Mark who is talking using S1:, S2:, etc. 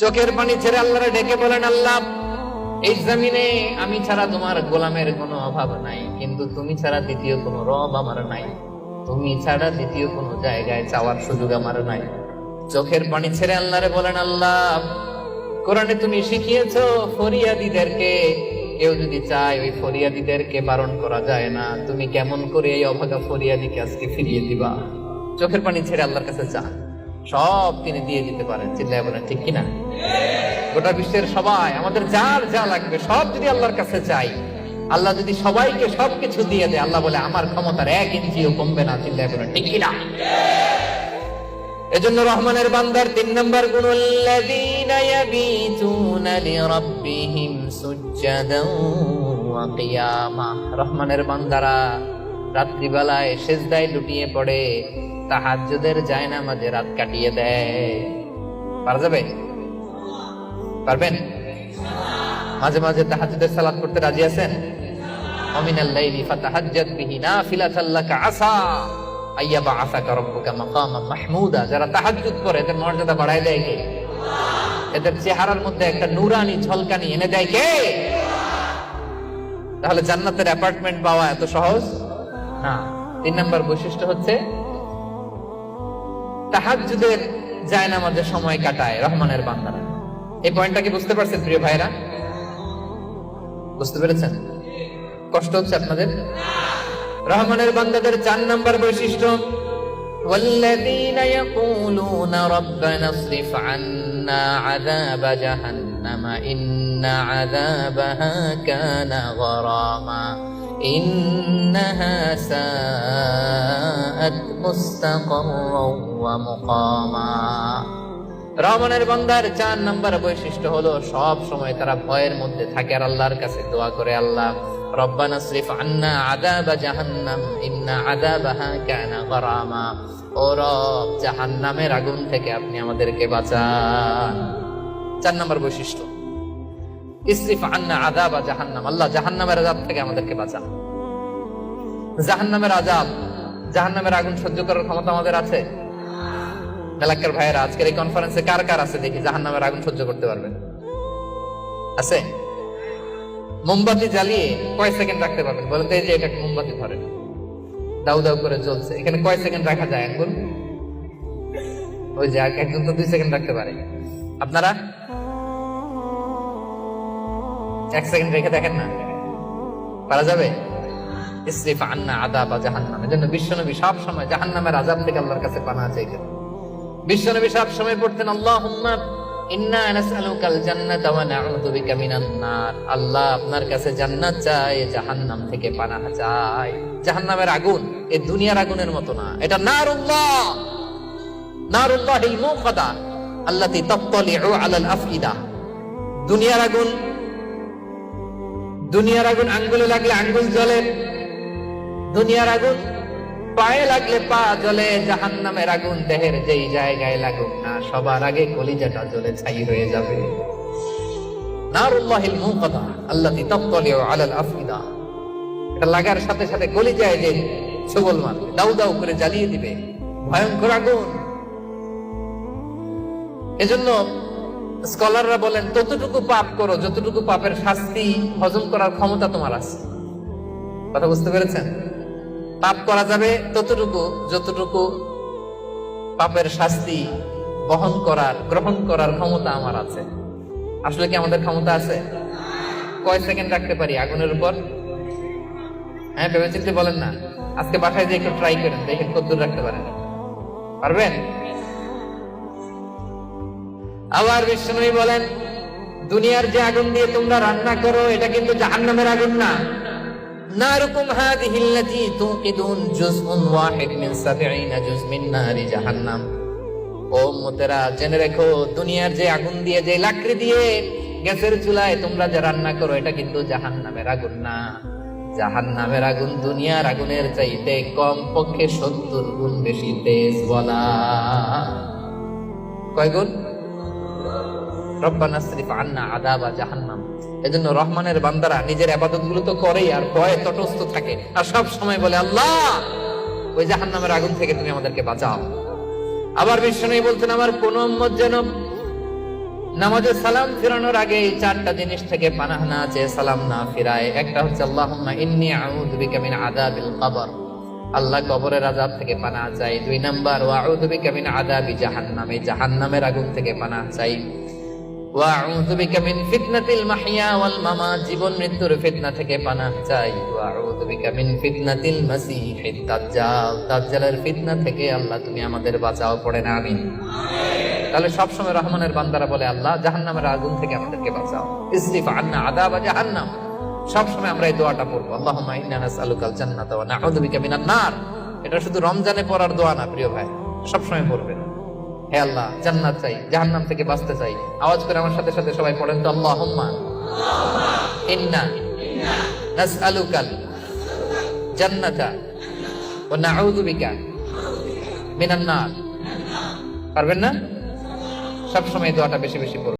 S1: চোখের পানি ছেড়ে আল্লাহরে ডেকে বলেন, আল্লাহ, এই জমিনে আমি ছাড়া তোমার গোলামের কোনো অভাব নাই, কিন্তু তুমি ছাড়া দ্বিতীয় কোনো রব আমার নাই। তুমি ছাড়া দ্বিতীয় কোনো জায়গায় চাওয়ার সুযোগ আমার নাই। চোখের পানি ছেড়ে আল্লাহরে বলেন, আল্লাহ, কোরআনে তুমি শিখিয়েছো ফরিয়াদিদেরকে, কেউ যদি চায় ওই ফরিয়াদিদেরকে বারণ করা যায় না, তুমি কেমন করে এই অভাগা ফরিয়াদিকে আজকে ফিরিয়ে দিবা? চোখের পানি ছেড়ে আল্লাহর কাছে চান। সব তিনি দিয়ে দিতে পারেন চিল্লায় বলেন ঠিক কিনা? গোটা বিশ্বের সবাই, আমাদের যার যা লাগবে, সব যদি আল্লাহর কাছে চাই, আল্লাহ যদি সবাইকে সবকিছু দিয়ে দেয়, আল্লাহ বলে, আমার ক্ষমতার এক ইঞ্চিও কমবে না চিল্লায় বলেন ঠিক কিনা? এজন্য রহমানের বান্দার তিন নম্বর গুণ, আল্লাযীনা ইয়াবিতুনা লিরাব্বিহিম সুজদাও ওয়া কিয়ামা রহমানের বান্দারা রাত্রিবেলায় সেজদায় লুটিয়ে পড়ে তাহাজ্জুদের জায়নামাজে রাত কাটিয়ে দেয়। পারা যাবে? পারবেন? মাঝে মাঝে তাহাজ্জুদের সালাত করতে রাজি আছেন? অমিনাল লাইলি ফাতাহাজ্জাদ বিহি নাফিলাতাল লাকা আসা। আইয়াবা আসাকা রব্বুকা মাকামাম মাহমুদা। যারা তাহাজ্জুদ করে, এদের মর্যাদা বাড়ায় দেয় কে? এদের চেহারার মধ্যে একটা নুরানি ঝলকানি এনে দেয় কে? তাহলে জান্নাতের অ্যাপার্টমেন্ট পাওয়া এত সহজ? না। তিন নম্বর বৈশিষ্ট্য হচ্ছে তাহাজ্জুদের জায়নামাজে সময় কাটায় রহমানের বান্দারা এই পয়েন্টটা কি বুঝতে পারছেন প্রিয় ভাইরা বুঝতে পেরেছেন কষ্ট হচ্ছে আপনাদের রহমানের বান্দাদের চার নম্বর বৈশিষ্ট্য والذين يقولون ربنا اصرف عنا عذاب جهنم إن عذابها كان غراما إنها ساءت مستقرا ومقاما রহমানের বান্দার চার নাম্বার বৈশিষ্ট্য হলো সব সময় তারা ভয়ের মধ্যে থাকে আর আল্লাহর কাছে দোয়া করে আল্লাহ রব্বানা শ্রীফ আন্না আদাবা জাহান্নাম ইন্না আদাবাহা কানা গরামা ও রব জাহান্নামের আগুন থেকে আপনি আমাদেরকে বাঁচান চার নাম্বার বৈশিষ্ট্য জাহান্নাম। আল্লাহ জাহান্নামের আজাব থেকে আমাদেরকে বাঁচান। জাহান্নামের আজাব জাহান্নামের আগুন সহ্য করার ক্ষমতা আমাদের আছে। মেলাক্কার ভাইয়েরা, আজকের এই কনফারেন্সে কার কার আছে দেখি জাহান নামের আগুন সহ্য করতে আছে? মোমবাতি জ্বালিয়ে কয় সেকেন্ড রাখতে পারবেন? বলেন এই যে এটা মোমবাতি ধরেন। দাউ দাউ করে জ্বলছে। এখানে কয় সেকেন্ড রাখা যায়? আঙ্গুল? ওই যে এক- একজন তো দুই সেকেন্ড রাখতে পারে। আপনারা? এক সেকেন্ড রেখে দেখেন না। পারা যাবে? ইসরিফ আন্না আদাব জাহান্নাম। এজন্য বিশ্বনবী সব সময় জাহান্নামের আজাব থেকে আল্লাহর কাছে পানা চাইতেন। বিশ্বনবী সব সময় পড়তেন, আল্লাহুম্মা ইন্না নাসআলুকাল জান্নাতা ওয়া নাউযু বিকা মিনান নার। আল্লাহ আপনার কাছে জান্নাত চাই জাহান্নাম থেকে পানাহ চাই জাহান্নামের আগুন এই দুনিয়ার আগুনের মতো না। এটা নারুল্লাহ। নারুল্লাহিল মুকাদা আল্লাতী তাত্তালিউ আলাল আফইদা। দুনিয়ার আগুন দুনিয়ার আগুন আঙ্গুলে লাগলে আঙ্গুল জ্বলে, দুনিয়ার আগুন পায়ে লাগলে পা জ্বলে জাহান নামের আগুন দেহের যেই জায়গায় লাগুক না, সবার আগে কলিজাটা জ্বলে ছাই হয়ে যাবে। নারুল্লাহিল মুকাদা আল্লাতী তাত্তালিউ আলাল আফইদা। এটা লাগার সাথে সাথে কলিজায় যে ছবল মারবে, দাউ দাউ করে জ্বালিয়ে দিবে। ভয়ঙ্কর আগুন। এজন্য স্কলাররা বলেন ততটুকু পাপ করো, যতটুকু পাপের শাস্তি হজম করার ক্ষমতা তোমার আছে। কথা বুঝতে পেরেছেন? পাপ করা যাবে ততটুকু, যতটুকু পাপের শাস্তি বহন করার, গ্রহণ করার ক্ষমতা আমার আছে। আসলে কি আমাদের ক্ষমতা আছে? কয় সেকেন্ড রাখতে পারি আগুনের উপর? হ্যাঁ ভেবে চিন্তে বলেন না। আজকে বাসায় যে একটু ট্রাই করেন, দেখেন কদ্দূর রাখতে পারেন। পারবেন? আবার বিষ্ণুই বলেন, দুনিয়ার যে আগুন দিয়ে তোমরা রান্না করো, এটা কিন্তু জাহান্নামের আগুন না। নারুকুম হাদিহি আল্লাতী তুকিদুন জুজউন ওয়াহিদ মিন 70 জুজ মিন নারি জাহান্নাম। ও মুতেরা জেনে রেখো, দুনিয়ার যে আগুন দিয়ে, যে লাকড়ি দিয়ে গ্যাসের চুলায় তোমরা যে রান্না করো, এটা কিন্তু জাহান্নামের আগুন না। জাহান্নামের আগুন দুনিয়ার আগুনের চাইতে কম পক্ষে সত্তর গুণ বেশি তেজ বলা। কয় গুণ? এজন্য রহমানের বান্দারা নিজের আবাদতগুলো তো করেই আর ভয়ে তটস্থ থাকে। আর সব সময় বলে, আল্লাহ, ওই জাহান্নামের আগুন থেকে তুমি আমাদেরকে বাঁচাও। আবার বিষ্ণু বলতেন আমার কোন যেন নামাজে সালাম ফিরানোর আগে এই চারটা জিনিস থেকে পানাহ না সালাম না ফিরায়। একটা হচ্ছে, আল্লাহুম্মা ইন্নী আউযু বিকা মিন আযাবিল কবর। আল্লাহ কবরের আযাব থেকে পানাহ চাই। দুই নাম্বার, ওয়া আউযু বিকা মিন আযাবি জাহান্নাম। এই জাহান্নামের আগুন থেকে পানাহ চাই। ওয়া আউযু বিকা মিন ফিতনাতিল মাহইয়া ওয়াল জীবন মৃত্যুর ফিতনা থেকে পানাহ চাই। ওয়া আউযু বিকা মিন ফিতনাতিল দাজ্জাল, দাজ্জালের ফিতনা থেকে আল্লাহ তুমি আমাদের বাঁচাও আমিন। তাহলে সবসময় রহমানের বান্দারা বলে, আল্লাহ, জাহান্নামের আগুন থেকে আমাদেরকে বাঁচাও। ইসরিফ আন্না জাহান্নাম। সবসময় আমরা এই দোয়াটা পড়ব। আল্লাহুম্মা ইন্না নাসআলুকাল জান্নাতা ওয়া নাউযু বিকা মিনান নার। এটা শুধু রমজানে পড়ার দোয়া না, প্রিয় ভাই, সবসময় পড়বেন। হে আল্লাহ, জান্নাত চাই, জাহান্নাম থেকে বাঁচতে চাই। আওয়াজ করে আমার সাথে সাথে সবাই পড়েন তো, আল্লাহুম্মা। ইন্না নাসআলুকাল জান্নাতা ওয়া নাউযু বিকা মিনান নার। পারবেন না? সবসময় সময় দোয়াটা বেশি বেশি